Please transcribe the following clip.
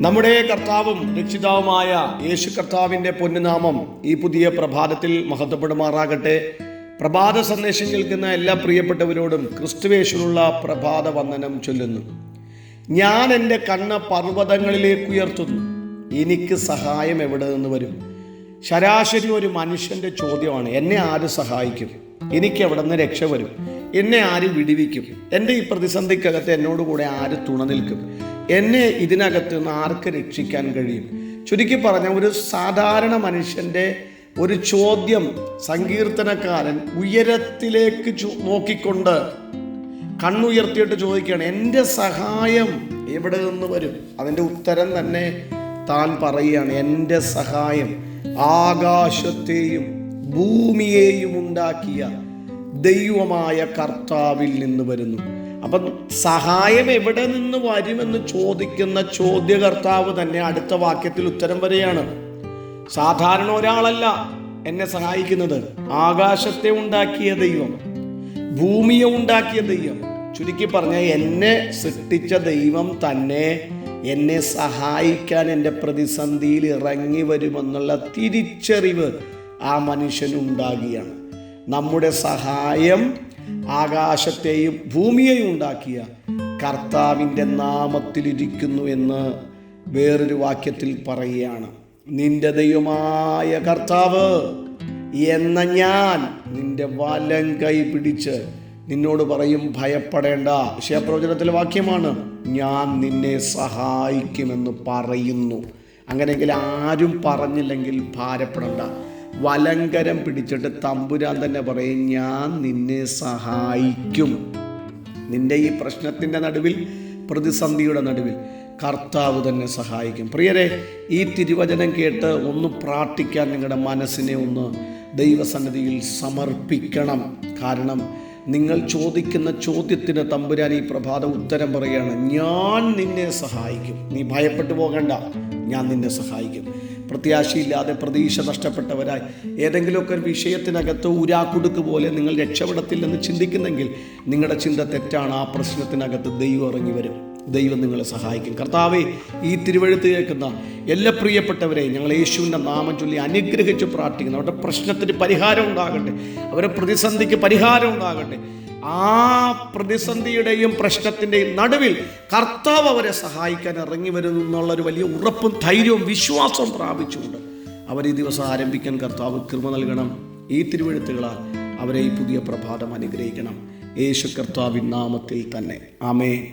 നമ്മുടെ കർത്താവും രക്ഷിതാവുമായ യേശു കർത്താവിന്റെ പൊന്നുനാമം ഈ പുതിയ പ്രഭാതത്തിൽ മഹത്വപ്പെടുമാറാകട്ടെ. പ്രഭാത സന്ദേശം കേൾക്കുന്ന എല്ലാ പ്രിയപ്പെട്ടവരോടും ക്രിസ്തുവേശുള്ള പ്രഭാത വന്ദനം ചൊല്ലുന്നു. ഞാൻ എന്റെ കണ്ണ് പർവതങ്ങളിലേക്ക് ഉയർത്തുന്നു. എനിക്ക് സഹായം എവിടെ നിന്ന് വരും? ശരാശരി ഒരു മനുഷ്യന്റെ ചോദ്യമാണ് എന്നെ ആര് സഹായിക്കും? എനിക്ക് എവിടെ നിന്ന് രക്ഷ വരും? എന്നെ ആര് വിടിവിക്കും? എന്റെ ഈ പ്രതിസന്ധിക്കകത്ത് എന്നോട് കൂടെ ആര് തുണ നിൽക്കും? എന്നെ ഇതിനകത്ത് നിന്ന് ആർക്ക് രക്ഷിക്കാൻ കഴിയും? ചുരുക്കി പറഞ്ഞ ഒരു സാധാരണ മനുഷ്യന്റെ ഒരു ചോദ്യം സങ്കീർത്തനക്കാരൻ ഉയരത്തിലേക്ക് നോക്കിക്കൊണ്ട് കണ്ണുയർത്തിയിട്ട് ചോദിക്കുകയാണ് എന്റെ സഹായം എവിടെ നിന്ന് വരും? അതിന്റെ ഉത്തരം തന്നെ താൻ പറയുകയാണ് എന്റെ സഹായം ആകാശത്തെയും ഭൂമിയെയും ഉണ്ടാക്കിയ ദൈവമായ കർത്താവിൽ നിന്ന് വരുന്നു. അപ്പം സഹായം എവിടെ നിന്ന് വരുമെന്ന് ചോദിക്കുന്ന ചോദ്യകർത്താവ് തന്നെ അടുത്ത വാക്യത്തിൽ ഉത്തരം വരെയാണ്. സാധാരണ ഒരാളല്ല എന്നെ സഹായിക്കുന്നത്. ആകാശത്തെ ഉണ്ടാക്കിയ ദൈവം ഭൂമിയെ ഉണ്ടാക്കിയ ദൈവം. ചുരുക്കി പറഞ്ഞ എന്നെ സൃഷ്ടിച്ച ദൈവം തന്നെ എന്നെ സഹായിക്കാൻ എന്റെ പ്രതിസന്ധിയിൽ ഇറങ്ങി വരുമെന്നുള്ള തിരിച്ചറിവ് ആ മനുഷ്യനുണ്ടാകുകയാണ് നമ്മുടെ സഹായം ആകാശത്തെയും ഭൂമിയെയും ഉണ്ടാക്കിയ കർത്താവിന്റെ നാമത്തിലിരിക്കുന്നു എന്ന് വേറൊരു വാക്യത്തിൽ പറയുകയാണ്. നിന്റെ ദൈവമായ കർത്താവ് എന്ന ഞാൻ നിന്റെ വലം കൈ പിടിച്ച് നിന്നോട് പറയും ഭയപ്പെടേണ്ട. ക്ഷേപ്രവചനത്തിലെ വാക്യമാണ് ഞാൻ നിന്നെ സഹായിക്കുമെന്ന് പറയുന്നു. അങ്ങനെയെങ്കിൽ ആരും പറഞ്ഞില്ലെങ്കിൽ ഭാരപ്പെടണ്ട. വലങ്കരം പിടിച്ചിട്ട് തമ്പുരാൻ തന്നെ പറയും ഞാൻ നിന്നെ സഹായിക്കും. നിന്റെ ഈ പ്രശ്നത്തിന്റെ നടുവിൽ പ്രതിസന്ധിയുടെ നടുവിൽ കർത്താവ് തന്നെ സഹായിക്കും. പ്രിയരെ ഈ തിരുവചനം കേട്ട് ഒന്ന് പ്രാർത്ഥിക്കാൻ നിങ്ങളുടെ മനസ്സിനെ ഒന്ന് ദൈവസന്നിധിയിൽ സമർപ്പിക്കണം. കാരണം നിങ്ങൾ ചോദിക്കുന്ന ചോദ്യത്തിന് തമ്പുരാൻ ഈ പ്രഭാത ഉത്തരം പറയുകയാണ് ഞാൻ നിന്നെ സഹായിക്കും. നീ ഭയപ്പെട്ടു പോകണ്ട ഞാൻ നിന്നെ സഹായിക്കും. പ്രത്യാശയില്ലാതെ പ്രതീക്ഷ നഷ്ടപ്പെട്ടവരായി. ഏതെങ്കിലുമൊക്കെ ഒരു വിഷയത്തിനകത്ത് ഉരാക്കുടുക്ക് പോലെ നിങ്ങൾ രക്ഷപ്പെടത്തില്ലെന്ന് ചിന്തിക്കുന്നെങ്കിൽ നിങ്ങളുടെ ചിന്ത തെറ്റാണ്. ആ പ്രശ്നത്തിനകത്ത് ദൈവം ഇറങ്ങി വരും. ദൈവം നിങ്ങളെ സഹായിക്കും. കർത്താവെ ഈ തിരുവഴുത്ത് കേൾക്കുന്ന എല്ലാ പ്രിയപ്പെട്ടവരെ ഞങ്ങൾ യേശുവിന്റെ നാമം ചൊല്ലി അനുഗ്രഹിച്ച് പ്രാർത്ഥിക്കുന്നു. അവരുടെ പ്രശ്നത്തിന് പരിഹാരം ഉണ്ടാകട്ടെ. അവരുടെ പ്രതിസന്ധിക്ക് പരിഹാരം ഉണ്ടാകട്ടെ. ആ പ്രതിസന്ധിയുടെയും പ്രശ്നത്തിന്റെയും നടുവിൽ കർത്താവ് അവരെ സഹായിക്കാൻ ഇറങ്ങി വരുന്നു എന്നുള്ളൊരു വലിയ ഉറപ്പും ധൈര്യവും വിശ്വാസവും പ്രാപിച്ചുകൊണ്ട് അവർ ഈ ദിവസം ആരംഭിക്കാൻ കർത്താവ് കൃപ നൽകണം. ഈ തിരുവഴുത്തുകളാൽ അവരെ ഈ പുതിയ പ്രഭാതം അനുഗ്രഹിക്കണം. യേശു കർത്താവിൻ നാമത്തിൽ തന്നെ. ആമേ